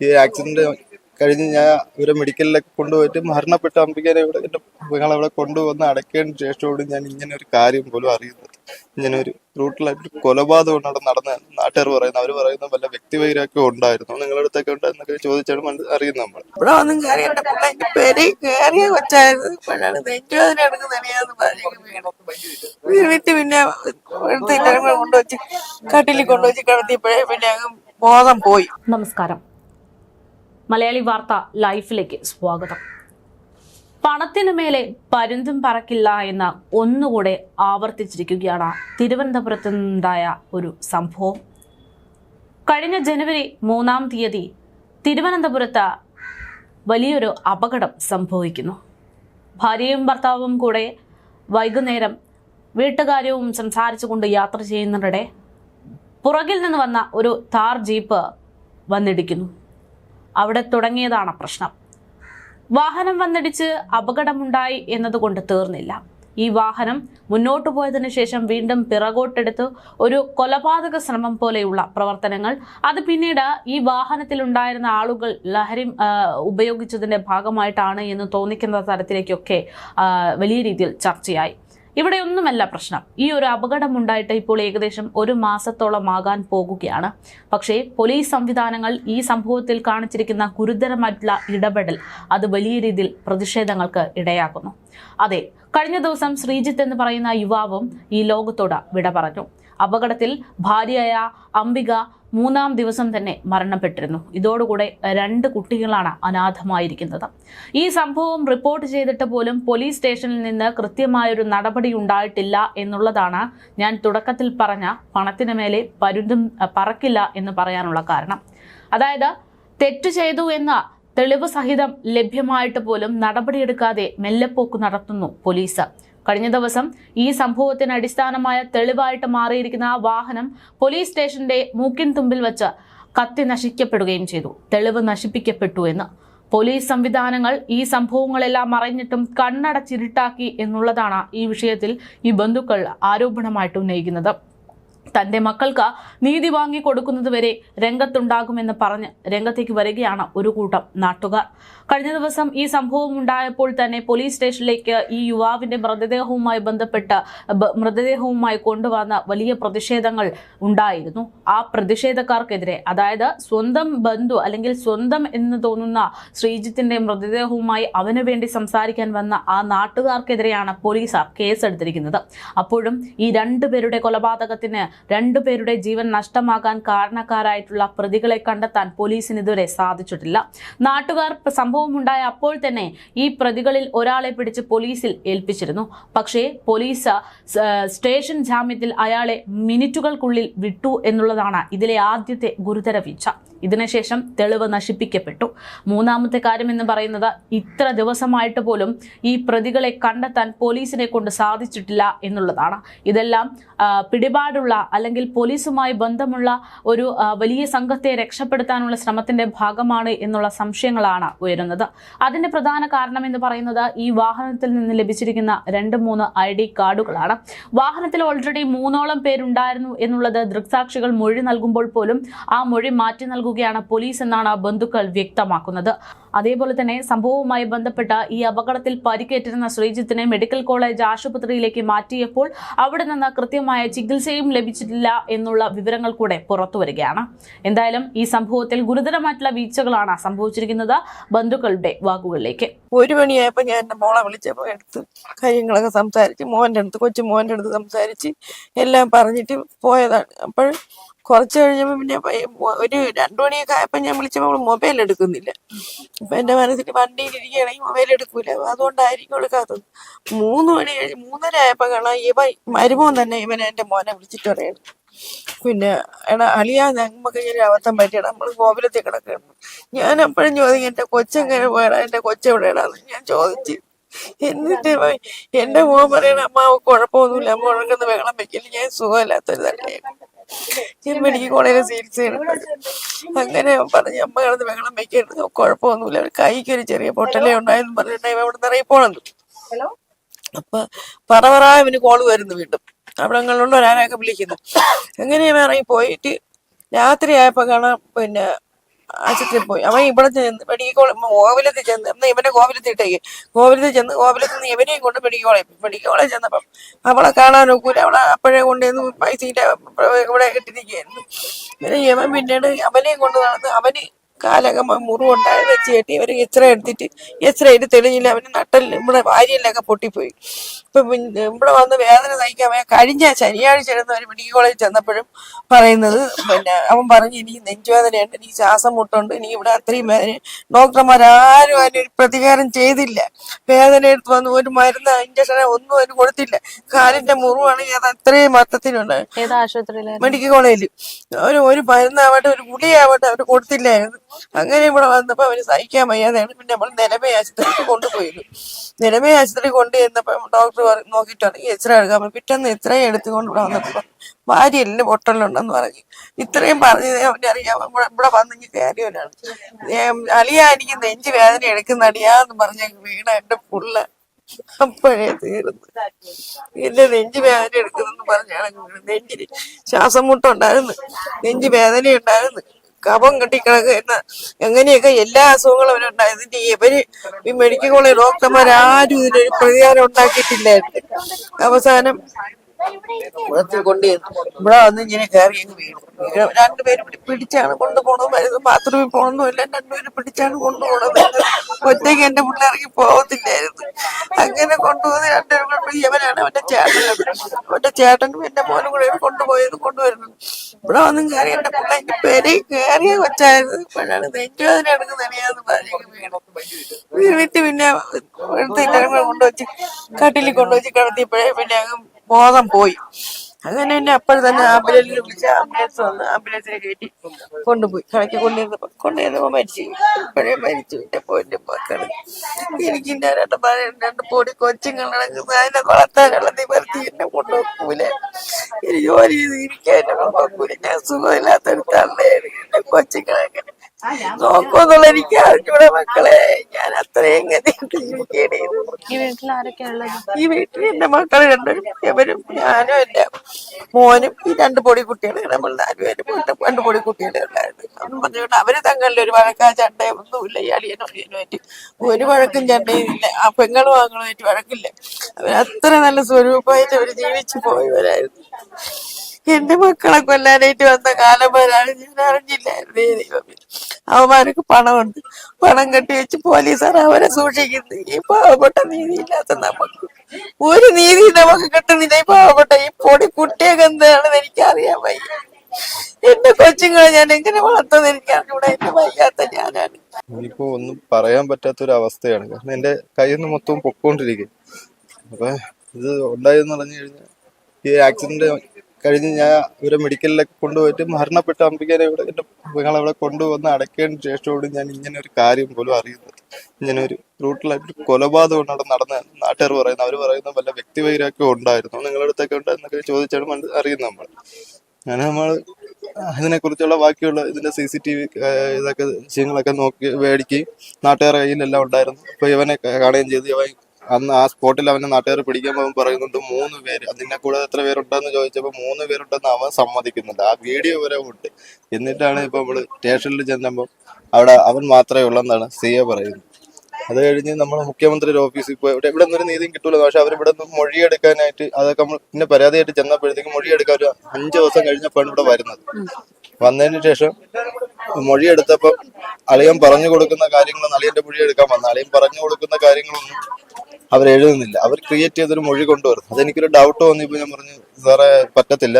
ഈ ആക്സിഡന്റ് കഴിഞ്ഞ് ഞാൻ ഇവരെ മെഡിക്കലിലൊക്കെ കൊണ്ടുപോയിട്ട് മരണപ്പെട്ട അമ്പികനെ ഇവിടെ അവിടെ കൊണ്ടുവന്ന് അടയ്ക്കേണ്ട ശേഷമാണ് ഞാൻ ഇങ്ങനെ ഒരു കാര്യം പോലും അറിയുന്നത്. ഇങ്ങനെ ഒരു ബ്രൂട്ടലായിട്ട് കൊലപാതകം അവിടെ നടന്ന നാട്ടുകാർ പറയുന്നത്. അവർ പറയുന്ന വല്ല വ്യക്തിവൈരാഗ്യം ഉണ്ടായിരുന്നു? നിങ്ങളുടെ അടുത്തൊക്കെ ഉണ്ടായിരുന്നൊക്കെ ചോദിച്ചാണ് മനസ്സ് അറിയുന്നത് നമ്മൾ. ഇവിടെ ഒന്നും കയറി എന്റെ പിള്ളേന്റെ പേര് കയറിയ കൊച്ചായിരുന്നു. ഇപ്പോഴാണ് നെഞ്ചുവേദന എടുക്കുന്നറിയാന്ന് പറഞ്ഞു വീണിട്ട് പിന്നെ കൊണ്ടുവച്ച് കട്ടിലിൽ കൊണ്ടുവച്ച് കിടത്തിയപ്പോഴേ പിന്നെ അങ്ങ് ബോധം പോയി. നമസ്കാരം. മലയാളി വാർത്ത ലൈഫിലേക്ക് സ്വാഗതം. പണത്തിനു മേലെ പരുന്തും പറക്കില്ല എന്ന് ഒന്നുകൂടെ ആവർത്തിച്ചിരിക്കുകയാണ് തിരുവനന്തപുരത്ത് നിന്നുണ്ടായ ഒരു സംഭവം. കഴിഞ്ഞ ജനുവരി മൂന്നാം തീയതി തിരുവനന്തപുരത്ത് വലിയൊരു അപകടം സംഭവിക്കുന്നു. ഭാര്യയും ഭർത്താവും കൂടെ വൈകുന്നേരം വീട്ടുകാര്യവും സംസാരിച്ചുകൊണ്ട് യാത്ര ചെയ്യുന്നതിനിടെ പുറകിൽ നിന്ന് വന്ന ഒരു താർ ജീപ്പ് വന്നിടിക്കുന്നു. അവിടെ തുടങ്ങിയതാണ് പ്രശ്നം. വാഹനം വന്നടിച്ച് അപകടമുണ്ടായി എന്നതുകൊണ്ട് തീർന്നില്ല. ഈ വാഹനം മുന്നോട്ടു പോയതിനു ശേഷം വീണ്ടും പിറകോട്ടെടുത്ത് ഒരു കൊലപാതക ശ്രമം പോലെയുള്ള പ്രവർത്തനങ്ങൾ. അത് പിന്നീട് ഈ വാഹനത്തിലുണ്ടായിരുന്ന ആളുകൾ ലഹരി ഉപയോഗിച്ചതിന്റെ ഭാഗമായിട്ടാണ് എന്ന് തോന്നിക്കുന്ന തരത്തിലേക്കൊക്കെ വലിയ രീതിയിൽ ചർച്ചയായി. ഇവിടെ ഒന്നുമല്ല പ്രശ്നം. ഈ ഒരു അപകടം ഉണ്ടായിട്ട് ഇപ്പോൾ ഏകദേശം ഒരു മാസത്തോളം ആകാൻ പോകുകയാണ്. പക്ഷേ പോലീസ് സംവിധാനങ്ങൾ ഈ സംഭവത്തിൽ കാണിച്ചിരിക്കുന്ന ഗുരുതരമായിട്ടുള്ള ഇടപെടൽ അത് വലിയ രീതിയിൽ പ്രതിഷേധങ്ങൾക്ക് ഇടയാക്കുന്നു. അതെ കഴിഞ്ഞ ദിവസം ശ്രീജിത്ത് എന്ന് പറയുന്ന യുവാവും ഈ ലോകത്തോട് വിട പറഞ്ഞു. അപകടത്തിൽ ഭാര്യയായ അംബിക മൂന്നാം ദിവസം തന്നെ മരണപ്പെട്ടിരുന്നു. ഇതോടുകൂടെ രണ്ട് കുട്ടികളാണ് അനാഥമായിരിക്കുന്നത്. ഈ സംഭവം റിപ്പോർട്ട് ചെയ്തിട്ട് പോലും പോലീസ് സ്റ്റേഷനിൽ നിന്ന് കൃത്യമായൊരു നടപടി ഉണ്ടായിട്ടില്ല എന്നുള്ളതാണ് ഞാൻ തുടക്കത്തിൽ പറഞ്ഞ പണത്തിന് മേലെ പരുന്തും പറക്കില്ല എന്ന് പറയാനുള്ള കാരണം. അതായത് തെറ്റ് ചെയ്തു എന്ന തെളിവ് സഹിതം ലഭ്യമായിട്ട് പോലും നടപടിയെടുക്കാതെ മെല്ലെപ്പോക്ക് നടത്തുന്നു പോലീസ്. കഴിഞ്ഞ ദിവസം ഈ സംഭവത്തിന് അടിസ്ഥാനമായ തെളിവായിട്ട് മാറിയിരിക്കുന്ന ആ വാഹനം പോലീസ് സ്റ്റേഷന്റെ മൂക്കിൻ തുമ്പിൽ വച്ച് കത്തി നശിക്കപ്പെടുകയും ചെയ്തു. തെളിവ് നശിപ്പിക്കപ്പെട്ടു എന്ന്. പോലീസ് സംവിധാനങ്ങൾ ഈ സംഭവങ്ങളെല്ലാം അറിഞ്ഞിട്ടും കണ്ണടച്ചിരുട്ടാക്കി എന്നുള്ളതാണ് ഈ വിഷയത്തിൽ ഈ ബന്ധുക്കൾ ആരോപണമായിട്ട് ഉന്നയിക്കുന്നത്. തന്റെ മക്കൾക്ക് നീതി വാങ്ങി കൊടുക്കുന്നതുവരെ രംഗത്തുണ്ടാകുമെന്ന് പറഞ്ഞ് രംഗത്തേക്ക് വരികയാണ് ഒരു കൂട്ടം നാട്ടുകാർ. കഴിഞ്ഞ ദിവസം ഈ സംഭവം ഉണ്ടായപ്പോൾ തന്നെ പോലീസ് സ്റ്റേഷനിലേക്ക് ഈ യുവാവിന്റെ മൃതദേഹവുമായി ബന്ധപ്പെട്ട് മൃതദേഹവുമായി കൊണ്ടുവന്ന വലിയ പ്രതിഷേധങ്ങൾ ഉണ്ടായിരുന്നു. ആ പ്രതിഷേധക്കാർക്കെതിരെ അതായത് സ്വന്തം ബന്ധു അല്ലെങ്കിൽ സ്വന്തം എന്ന് തോന്നുന്ന ശ്രീജിത്തിന്റെ മൃതദേഹവുമായി അവന് വേണ്ടി സംസാരിക്കാൻ വന്ന ആ നാട്ടുകാർക്കെതിരെയാണ് പോലീസ് കേസെടുത്തിരിക്കുന്നത്. അപ്പോഴും ഈ രണ്ടുപേരുടെ കൊലപാതകത്തിന് രണ്ടുപേരുടെ ജീവൻ നഷ്ടമാകാൻ കാരണക്കാരായിട്ടുള്ള പ്രതികളെ കണ്ടെത്താൻ പോലീസിന് ഇതുവരെ സാധിച്ചിട്ടില്ല. നാട്ടുകാർ സംഭവമുണ്ടായ അപ്പോൾ തന്നെ ഈ പ്രതികളിൽ ഒരാളെ പിടിച്ച് പോലീസിൽ ഏൽപ്പിച്ചിരുന്നു. പക്ഷേ പോലീസ് സ്റ്റേഷൻ ജാമ്യത്തിൽ അയാളെ മിനിറ്റുകൾക്കുള്ളിൽ വിട്ടു എന്നുള്ളതാണ് ഇതിലെ ആദ്യത്തെ ഗുരുതര വീഴ്ച. ഇതിനുശേഷം തെളിവ് നശിപ്പിക്കപ്പെട്ടു. മൂന്നാമത്തെ കാര്യം എന്ന് പറയുന്നത് ഇത്ര ദിവസമായിട്ട് പോലും ഈ പ്രതികളെ കണ്ടെത്താൻ പോലീസിനെ കൊണ്ട് സാധിച്ചിട്ടില്ല എന്നുള്ളതാണ്. ഇതെല്ലാം പിടിപാടുള്ള അല്ലെങ്കിൽ പോലീസുമായി ബന്ധമുള്ള ഒരു വലിയ സംഘത്തെ രക്ഷപ്പെടുത്താനുള്ള ശ്രമത്തിന്റെ ഭാഗമാണ് എന്നുള്ള സംശയങ്ങളാണ് ഉയരുന്നത്. അതിന്റെ പ്രധാന കാരണം എന്ന് പറയുന്നത് ഈ വാഹനത്തിൽ നിന്ന് ലഭിച്ചിരിക്കുന്ന രണ്ട് മൂന്ന് ഐ ഡി കാർഡുകളാണ്. വാഹനത്തിൽ ഓൾറെഡി മൂന്നോളം പേരുണ്ടായിരുന്നു എന്നുള്ളത് ദൃക്സാക്ഷികൾ മൊഴി നൽകുമ്പോൾ പോലും ആ മൊഴി മാറ്റി നൽകുകയാണ് പോലീസ് എന്നാണ് ബന്ധുക്കൾ വ്യക്തമാക്കുന്നത്. അതേപോലെ തന്നെ സംഭവവുമായി ബന്ധപ്പെട്ട ഈ അപകടത്തിൽ പരിക്കേറ്റിരുന്ന ശ്രീജിത്തിനെ മെഡിക്കൽ കോളേജ് ആശുപത്രിയിലേക്ക് മാറ്റിയപ്പോൾ അവിടെ നിന്ന് കൃത്യമായ ചികിത്സയും ലഭിച്ചിട്ടില്ല എന്നുള്ള വിവരങ്ങൾ കൂടെ പുറത്തു വരികയാണ്. എന്തായാലും ഈ സംഭവത്തിൽ ഗുരുതരമായിട്ടുള്ള വീഴ്ചകളാണ് സംഭവിച്ചിരിക്കുന്നത്. ബന്ധുക്കളുടെ വാക്കുകളിലേക്ക്. ഒരു മണിയായപ്പോ ഞാൻ എന്റെ മോളെ വിളിച്ചപ്പോ എടുത്ത് കാര്യങ്ങളൊക്കെ സംസാരിച്ച് മോന്റെ അടുത്ത് കൊച്ചു മോന്റെ അടുത്ത് സംസാരിച്ച് എല്ലാം പറഞ്ഞിട്ട് പോയതാണ്. അപ്പോൾ കുറച്ച് കഴിഞ്ഞപ്പോ പിന്നെ ഒരു രണ്ടു മണിയൊക്കെ ആയപ്പോ ഞാൻ വിളിച്ചപ്പോ മൊബൈൽ എടുക്കുന്നില്ല. അപ്പൊ എന്റെ മനസ്സിൽ വണ്ടിയിൽ ഇരിക്കുകയാണെങ്കിൽ മൊബൈൽ എടുക്കൂല. അതുകൊണ്ടായിരിക്കും എടുക്കാത്തത് മൂന്ന് മണി കഴിഞ്ഞ് മൂന്നര ആയപ്പോ കാണാം ഇവ മരുമോൻ തന്നെ ഇവനെ എന്റെ മോനെ വിളിച്ചിട്ട് പറയണം. പിന്നെ എടാ അളിയാ ഞങ്ങൾക്ക് ഇങ്ങനെ അബദ്ധം പറ്റിയടാ. നമ്മൾ ഗോപുരത്തിൽ കിടക്കണം ഞാൻ അപ്പോഴും ചോദിക്കും എന്റെ കൊച്ചെങ്ങനെ പോയടാ എന്റെ കൊച്ചെവിടെയാടാന്ന് ഞാൻ ചോദിച്ചു എന്നിട്ട് എന്റെ മോൻ പറയണ അമ്മ കുഴപ്പമൊന്നുമില്ല. അമ്മ ഉഴക്കുന്ന വെള്ളം വെക്കില്ല. ഞാൻ സുഖമില്ലാത്തൊരു തന്നെയാണ് ഞാൻ മെഡിക്കൽ കോളേജിൽ ചികിത്സ അങ്ങനെ പറഞ്ഞ് അമ്മ കിടന്ന് വെള്ളം വെക്കരുത് കുഴപ്പമൊന്നുമില്ല. ഒരു കൈക്ക് ഒരു ചെറിയ പൊട്ടലേ ഉണ്ടായെന്ന് പറഞ്ഞിട്ട് അവിടെ ഇറങ്ങി പോണെന്ന് അപ്പൊ പറ പറ ഇവന് കോൾ വരുന്നു വീണ്ടും. അവിടെ അങ്ങനെയുള്ള ഒരാളെയൊക്കെ വിളിക്കുന്നു. അങ്ങനെ ഇറങ്ങി പോയിട്ട് രാത്രി ആയപ്പോ കാണാം പിന്നെ ആശുപത്രിയിൽ പോയി. അവൻ ഇവിടെ ചെന്ന് മെഡിക്കൽ കോളേജ് കോവിലത്തിൽ ചെന്ന് എന്നാ ഇവനെ കോവിലത്തിൽ ഇട്ടേക്ക് കോവിലത്തിൽ ചെന്ന് കോവിലത്തിൽ നിന്ന് ഇവനെയും കൊണ്ട് മെഡിക്കൽ കോളേജ് ചെന്നപ്പം അവളെ കാണാൻ അവളെ അപ്പോഴേ കൊണ്ടുവന്ന് പൈസ ഇവിടെ ഇട്ടിരിക്കുകയായിരുന്നു. പിന്നെ ഇവൻ പിന്നീട് അവനെയും കൊണ്ട് നടന്ന് അവന് കാലൊക്കെ മുറിവുണ്ടായത് വെച്ച് കെട്ടി അവർ എക്സ്റേ എടുത്തിട്ട് എക്സ്റേയിൽ തെളിഞ്ഞില്ല. അവന് നട്ടൽ നമ്മുടെ ഭാര്യയിലൊക്കെ പൊട്ടിപ്പോയി. ഇപ്പൊ ഇവിടെ വന്ന് വേദന സഹിക്കാൻ. കഴിഞ്ഞ ശനിയാഴ്ച ഇരുന്ന് അവർ മെഡിക്കൽ കോളേജിൽ ചെന്നപ്പോഴും പറയുന്നത്. പിന്നെ അവൻ പറഞ്ഞു എനിക്ക് നെഞ്ചുവേദനയുണ്ട് എനിക്ക് ശ്വാസം മുട്ടുണ്ട് എനിക്ക് ഇവിടെ അത്രയും വേദന ഡോക്ടർമാരാരും അതിനൊരു പ്രതികാരം ചെയ്തില്ല. വേദന എടുത്ത് വന്ന് ഒരു മരുന്ന് ഇഞ്ചക്ഷൻ ഒന്നും അതിന് കൊടുത്തില്ല. കാലിന്റെ മുറിവാണെങ്കിൽ അത് അത്രയും മൊത്തത്തിലുണ്ട്. മെഡിക്കൽ കോളേജിൽ ഒരു ഒരു മരുന്നാവട്ടെ ഒരു ഗുളിയാവട്ടെ അവർ കൊടുത്തില്ലായിരുന്നു. അങ്ങനെ ഇവിടെ വന്നപ്പോ അവന് സഹിക്കാൻ വയ്യാതെയാണ് പിന്നെ നമ്മൾ നിലമേ ആശുപത്രിക്ക് കൊണ്ടുപോയത്. നിലമേ ആശുപത്രി കൊണ്ടു ചെന്നപ്പോ ഡോക്ടർ നോക്കിയിട്ടാണ് എത്ര എടുക്കാൻ പറഞ്ഞു. പിറ്റേന്ന് ഇത്രയും എടുത്തുകൊണ്ട് ഇവിടെ വന്നപ്പോ എല്ലാം പൊട്ടലുണ്ടെന്ന് പറഞ്ഞു. ഇത്രയും പറഞ്ഞത് അവന്റെ അറിയാം. ഇവിടെ വന്നെങ്കിൽ കാര്യമല്ലാണ് അളിയ എനിക്ക് നെഞ്ച് വേദന എടുക്കുന്ന അടിയാന്ന് പറഞ്ഞ വീണ എന്റെ പുള്ള അപ്പോഴേ തീർന്നു. എന്റെ നെഞ്ചു വേദന എടുക്കുന്നെന്ന് പറഞ്ഞാണ്. നെഞ്ചിന് ശ്വാസം മുട്ടുണ്ടായിരുന്നു. നെഞ്ചു വേദന ഉണ്ടായിരുന്നു കഫം കെട്ടിക്കിടക്കുന്ന എങ്ങനെയൊക്കെ എല്ലാ അസുഖങ്ങളും അവരുണ്ടായി ഇതിന്റെ ഇവർ ഈ മെഡിക്കൽ കോളേജ് ഡോക്ടർമാരാരും ഇതിനൊരു പ്രതികാരം ഉണ്ടാക്കിയിട്ടില്ലായിരുന്നു. അവസാനം ഇവിടെ കൊണ്ട് ഇവിടെ വന്ന് ഇങ്ങനെ കയറി അങ്ങ് വീണു. രണ്ടുപേരും പിടിച്ചാണ് കൊണ്ടുപോണത്. മരുന്ന് ബാത്റൂമിൽ പോകണമെന്നില്ല രണ്ടുപേരും പിടിച്ചാണ് കൊണ്ടുപോണത്. ഒറ്റയ്ക്ക് എന്റെ പിള്ളേർക്ക് പോകത്തില്ലായിരുന്നു അങ്ങനെ കൊണ്ടുപോകുന്ന രണ്ടുപേരും കൂടെ ഇവനാണ് അവന്റെ ചേട്ടൻ. അവന്റെ ചേട്ടനും എന്റെ മോനും കൂടെ കൊണ്ടുപോയത് കൊണ്ടുവരുന്നത്. ഇവിടെ വന്നും കയറി എന്റെ പിള്ള എന്റെ പേര് കയറിയ കൊച്ചായിരുന്നു. ഇപ്പോഴാണ് നെഞ്ചുവേദന എടുക്കുന്നറിയാന്ന് പറഞ്ഞു വീണു. വീണിട്ട് പിന്നെ എടുത്തിട്ട് കൊണ്ടുവച്ച് കട്ടിലിൽ കൊണ്ടുവച്ച് കിടത്തിയപ്പോഴേ പിന്നെ അങ്ങ് ബോധം പോയി. അങ്ങനെ തന്നെ അപ്പോൾ തന്നെ ആംബുലൻസിൽ വിളിച്ച് ആംബുലൻസ് വന്ന് ആംബുലൻസിനെ കയറ്റി കൊണ്ടുപോയി. കടക്കി കൊണ്ടുവന്നപ്പോ കൊണ്ടുവന്നപ്പോ മരിച്ചു. ഇപ്പോഴേ മരിച്ചു. എന്റെ പോയിന്റ് മക്കൾ. എനിക്ക് എന്റെ രണ്ട് പഴയ രണ്ട് പൊടി കൊച്ചുങ്ങളടങ്ങുന്ന അതിനെ വളർത്താനുള്ള നിവർത്തി എന്നെ കൊണ്ടുപോക്കൂല എനിക്ക് ജോലി ചെയ്ത് ഇരിക്കാൻ എന്നെ കൊണ്ടുപോക്കൂല ഞാൻ സുഖമില്ലാത്തടുത്താണ് എന്റെ കൊച്ചുങ്ങളെ നോക്കുമെന്നുള്ള എനിക്ക് അറിഞ്ഞൂടെ മക്കളെ. ഞാൻ അത്രയും ജീവിക്കേണ്ടി ഈ വീട്ടിൽ ഈ വീട്ടിൽ എന്റെ മക്കൾ രണ്ടുപേരും ഇവരും ഞാനും എന്റെ മോനും ഈ രണ്ട് പൊടി കുട്ടികൾ നമ്മൾ നാലുപേരും രണ്ട് പൊടി കുട്ടികളെ ഉണ്ടായിരുന്നു. പറഞ്ഞുകൊണ്ട് അവർ തങ്ങളിൽ ഒരു വഴക്കാ ചണ്ടയും ഒന്നുമില്ല. ഈ അളിയനോ അളിയനുമായിട്ട് ഒരു വഴക്കും ചണ്ടയും ഇല്ല. ആ പെങ്ങളും ആങ്ങളുമായിട്ട് വഴക്കില്ല. അവരത്ര നല്ല സ്വരൂപമായിട്ട് അവർ ജീവിച്ചു പോയവരായിരുന്നു. എന്റെ മക്കളെ കൊല്ലാനായിട്ട് വന്ന കാലം വരാണ്. ഞാൻ അറിഞ്ഞില്ലായിരുന്നു ദൈവമേ. അവന്മാർക്ക് പണമുണ്ട്. പണം കെട്ടി വെച്ച് പോലീസാണ് അവരെ സൂക്ഷിക്കുന്നത് ഈ പാവപ്പെട്ട നീതിയില്ലാത്ത നമുക്ക്. ഒരു നീതി നമുക്ക് കിട്ടുന്നില്ല. ഈ പാവപ്പെട്ട ഈ പൊടി കുട്ടിയൊക്കെ എന്താണെന്ന് എനിക്ക് അറിയാൻ വയ്യ. എന്റെ കൊച്ചുങ്ങളെ ഞാൻ എങ്ങനെ വളർത്തുന്നത് എനിക്ക് അറിഞ്ഞൂടാ എന്റെ വയ്യാത്ത ഞാനാണ്. ഇനിയിപ്പോ ഒന്നും പറയാൻ പറ്റാത്തൊരു അവസ്ഥയാണ്. കാരണം എന്റെ കയ്യിൽ നിന്ന് മൊത്തം പൊക്കോണ്ടിരിക്കും. അപ്പൊ ഇത് ഉണ്ടായെന്ന് പറഞ്ഞു കഴിഞ്ഞാൽ ഈ ആക്സിഡന്റ് കഴിഞ്ഞ് ഞാൻ ഇവരെ മെഡിക്കലിലൊക്കെ കൊണ്ടുപോയിട്ട് മരണപ്പെട്ട അമ്പികനെ ഇവിടെ എന്റെ ഞങ്ങളെ കൊണ്ടുവന്ന് അടയ്ക്കേണ്ട ശേഷമാണ് ഞാൻ ഇങ്ങനെ ഒരു കാര്യം പോലും അറിയുന്നത്. ഇങ്ങനെ ഒരു ബ്രൂട്ടലായിട്ട് കൊലപാതകം അവിടെ നടന്ന നാട്ടുകാർ പറയുന്നത് അവർ പറയുന്ന വല്ല വ്യക്തിവൈരൊക്കെ ഉണ്ടായിരുന്നു? നിങ്ങളുടെ അടുത്തൊക്കെ ഉണ്ടായിരുന്നൊക്കെ ചോദിച്ചാണ് മനസ്സിൽ അറിയുന്നത് നമ്മൾ. അങ്ങനെ നമ്മൾ അതിനെ കുറിച്ചുള്ള ബാക്കിയുള്ള ഇതിന്റെ സി സി ടി വി ഇതൊക്കെ വിഷയങ്ങളൊക്കെ നോക്കി മേടിക്കുകയും നാട്ടുകാരുടെ കയ്യിലെല്ലാം ഉണ്ടായിരുന്നു. അപ്പോൾ ഇവനെ കാണുകയും ചെയ്തു. ഇവൻ അന്ന് ആ സ്പോട്ടിൽ അവന്റെ നാട്ടുകാർ പിടിക്കാൻ പോകുമ്പോൾ പറയുന്നുണ്ട് മൂന്ന് പേര്. അതിനെ കൂടെ എത്ര പേരുണ്ടെന്ന് ചോദിച്ചപ്പോൾ മൂന്ന് പേരുണ്ടെന്ന് അവൻ സമ്മതിക്കുന്നുണ്ട്. ആ വീഡിയോ വരെ ഉണ്ട്. എന്നിട്ടാണ് ഇപ്പൊ നമ്മൾ സ്റ്റേഷനിൽ ചെന്നപ്പോൾ അവിടെ അവൻ മാത്രമേ ഉള്ളെന്നാണ് സി എ പറയുന്നത്. അത് കഴിഞ്ഞ് നമ്മൾ മുഖ്യമന്ത്രിയുടെ ഓഫീസിൽ പോയി. ഇവിടെ ഇവിടെ നിന്നൊരു നീതിയും കിട്ടൂല പക്ഷെ അവരിവിടെ നിന്ന് മൊഴിയെടുക്കാനായിട്ട് അതൊക്കെ നമ്മൾ പിന്നെ പരാതിയായിട്ട് ചെന്നപ്പോഴത്തേക്ക് മൊഴിയെടുക്കാൻ ഒരു അഞ്ച് ദിവസം കഴിഞ്ഞപ്പോഴാണ് ഇവിടെ വരുന്നത്. വന്നതിന് ശേഷം മൊഴിയെടുത്തപ്പോൾ അളിയൻ പറഞ്ഞു കൊടുക്കുന്ന കാര്യങ്ങളൊന്നും അളിയന്റെ മൊഴിയെടുക്കാൻ വന്ന. അളിയൻ പറഞ്ഞു കൊടുക്കുന്ന കാര്യങ്ങളൊന്നും അവർ എഴുതുന്നില്ല അവർ ക്രിയേറ്റ് ചെയ്തൊരു മൊഴി കൊണ്ടുവരുന്നു. അതെനിക്കൊരു ഡൗട്ട് തോന്നിയപ്പോൾ ഞാൻ പറഞ്ഞു സാറേ പറ്റത്തില്ല.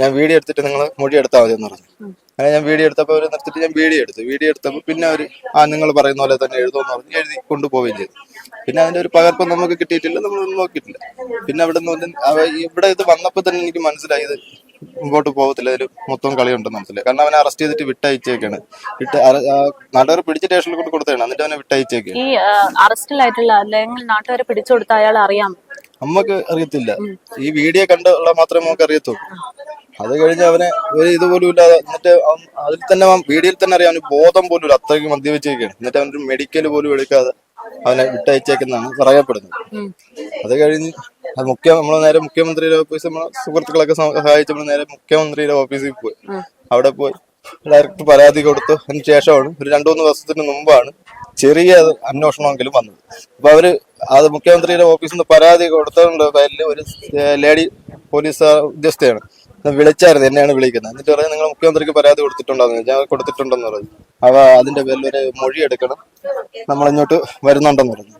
ഞാൻ വീഡിയോ എടുത്തിട്ട് നിങ്ങൾ മൊഴി എടുത്താൽ മതി എന്ന് പറഞ്ഞു അങ്ങനെ ഞാൻ വീഡിയോ എടുത്തപ്പോൾ അവർ നിർത്തിട്ട് ഞാൻ വീഡിയോ എടുത്തു. വീഡിയോ എടുത്തപ്പോൾ പിന്നെ അവർ ആ നിങ്ങൾ പറയുന്ന പോലെ തന്നെ എഴുതുമെന്ന് പറഞ്ഞ്. എഴുതി കൊണ്ടുപോവുകയും ചെയ്തു. പിന്നെ അതിന്റെ ഒരു പകർപ്പ് നമുക്ക് കിട്ടിയിട്ടില്ല. നമ്മളൊന്നും നോക്കിയിട്ടില്ല. പിന്നെ അവിടെ നിന്ന് ഇവിടെ ഇത് വന്നപ്പോൾ തന്നെ എനിക്ക് മനസ്സിലായി ഇത് മുമ്പോട്ട് പോകത്തില്ല. ഇതിൽ മൊത്തം കളിയുണ്ടെന്ന് മനസ്സിലായി കാരണം അവനെ അറസ്റ്റ് ചെയ്തിട്ട് വിട്ടയച്ചേക്കാണ്. വിട്ട് നാട്ടുകാർ പിടിച്ച സ്റ്റേഷനിൽ കൊണ്ട് കൊടുത്തതാണ്. എന്നിട്ട് അവനെ വിട്ടയച്ചേക്കാണ് ഈ അറസ്റ്റിലായിട്ടുള്ള അല്ലെങ്കിൽ നാട്ടുകാരെ പിടിച്ചു കൊടുത്ത അയാൾ അറിയാം. നമുക്ക് അറിയത്തില്ല. ഈ വീഡിയോ കണ്ടുള്ള മാത്രമേ നമുക്ക് അറിയത്തുള്ളൂ. അത് കഴിഞ്ഞ് അവനെ ഒരു ഇതുപോലും ഇല്ലാതെ എന്നിട്ട് അതിൽ തന്നെ വീഡിയോയിൽ തന്നെ അറിയാം. അവന് ബോധം പോലും ഇല്ല. അത്രയ്ക്ക് മദ്യപിച്ചേക്കാണ്. എന്നിട്ട് അവനൊരു മെഡിക്കൽ പോലും എടുക്കാതെ അവനെ വിട്ടയച്ചേക്കെന്നാണ് പറയപ്പെടുന്നത്. അത് കഴിഞ്ഞ് അത് മുഖ്യ നമ്മൾ നേരെ മുഖ്യമന്ത്രിയുടെ ഓഫീസ് നമ്മളെ സുഹൃത്തുക്കളൊക്കെ സഹായിച്ച് നമ്മൾ നേരെ മുഖ്യമന്ത്രിയുടെ ഓഫീസിൽ പോയി. അവിടെ പോയി. ഡയറക്ടർ പരാതി കൊടുത്തു. അതിന് ശേഷമാണ് ഒരു രണ്ടു മൂന്ന് ദിവസത്തിന് മുമ്പാണ് ചെറിയ അന്വേഷണമെങ്കിലും വന്നത്. അപ്പൊ അവർ അത് മുഖ്യമന്ത്രിയുടെ ഓഫീസിൽ നിന്ന് പരാതി കൊടുത്തതിന്റെ പേരിൽ ഒരു ലേഡി പോലീസ് ഉദ്യോഗസ്ഥയാണ്. വിളിച്ചായിരുന്നു എന്നെയാണ് വിളിക്കുന്നത്. എന്നിട്ട് പറഞ്ഞു നിങ്ങൾ മുഖ്യമന്ത്രിക്ക് പരാതി കൊടുത്തിട്ടുണ്ടോ ഞാൻ കൊടുത്തിട്ടുണ്ടെന്ന് പറഞ്ഞു. അവ അതിന്റെ പേരിൽ ഒരു മൊഴി എടുക്കണം. നമ്മളിങ്ങോട്ട് വരുന്നുണ്ടെന്ന് പറഞ്ഞു.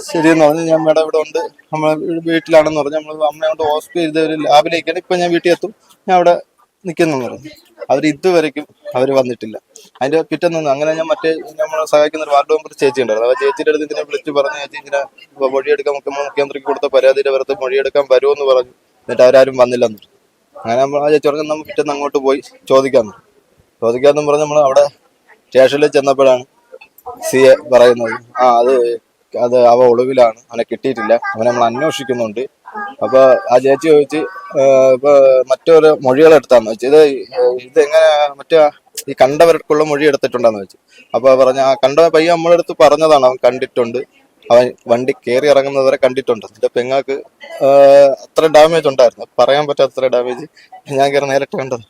ശരിയെന്ന് പറഞ്ഞു ഞാൻ മേഡം ഇവിടെ ഉണ്ട്. നമ്മൾ വീട്ടിലാണെന്ന് പറഞ്ഞു. നമ്മൾ അമ്മയോട് ഹോസ്പിറ്റൽ ഒരു ലാബിലേക്കാണ്. ഇപ്പൊ ഞാൻ വീട്ടിൽ എത്തും. ഞാൻ അവിടെ നിൽക്കുന്നു പറഞ്ഞു. അവർ ഇതുവരെയ്ക്കും അവർ വന്നിട്ടില്ല. അതിന്റെ പിറ്റേന്ന് അങ്ങനെ ഞാൻ മറ്റേ നമ്മളെ സഹായിക്കുന്ന ഒരു വാർഡ് മെമ്പർ ചേച്ചി ഉണ്ടായിരുന്നു. ആ ചേച്ചിയുടെ അടുത്ത് ഇതിനെ വിളിച്ച് പറഞ്ഞു ചേച്ചി ഇങ്ങനെ മൊഴിയെടുക്കാൻ മുഖ്യ- മുഖ്യമന്ത്രിക്ക് കൊടുത്ത പരാതിയുടെ പുറത്ത് മൊഴിയെടുക്കാൻ വരുമെന്ന് പറഞ്ഞു. എന്നിട്ട് അവരാരും വന്നില്ലെന്ന്. അങ്ങനെ നമ്മൾ ആ ചേച്ചി പറഞ്ഞു നമ്മൾ പിറ്റേന്ന് അങ്ങോട്ട് പോയി ചോദിക്കാമെന്ന് ചോദിക്കാന്നും പറഞ്ഞ് നമ്മൾ അവിടെ സ്റ്റേഷനിൽ ചെന്നപ്പോഴാണ് സി എ പറയുന്നത്. ആ അത് അത് അവ ഒളിവിലാണ്. അവനെ കിട്ടിയിട്ടില്ല. അവനെ നമ്മൾ അന്വേഷിക്കുന്നുണ്ട്. അപ്പൊ ആ ചേച്ചി ചോദിച്ച് "ഏ, ഇപ്പൊ മറ്റൊരു മൊഴികൾ എടുത്താന്ന് വെച്ചു ഇത് എങ്ങനെ മറ്റേ ഈ കണ്ടവർക്കുള്ള മൊഴി എടുത്തിട്ടുണ്ടെന്ന് വെച്ചു. അപ്പൊ പറഞ്ഞ ആ കണ്ട പയ്യ നമ്മളെ അടുത്ത് പറഞ്ഞതാണ് അവൻ കണ്ടിട്ടുണ്ട്. അവൻ വണ്ടി കയറി ഇറങ്ങുന്നവരെ കണ്ടിട്ടുണ്ട്. എന്റെ പെങ്ങാക്ക് ഏ, അത്ര ഡാമേജ് ഉണ്ടായിരുന്നു. പറയാൻ പറ്റാത്ത അത്ര ഡാമേജ് ഞാൻ കയറി നേരിട്ട് കണ്ടത്.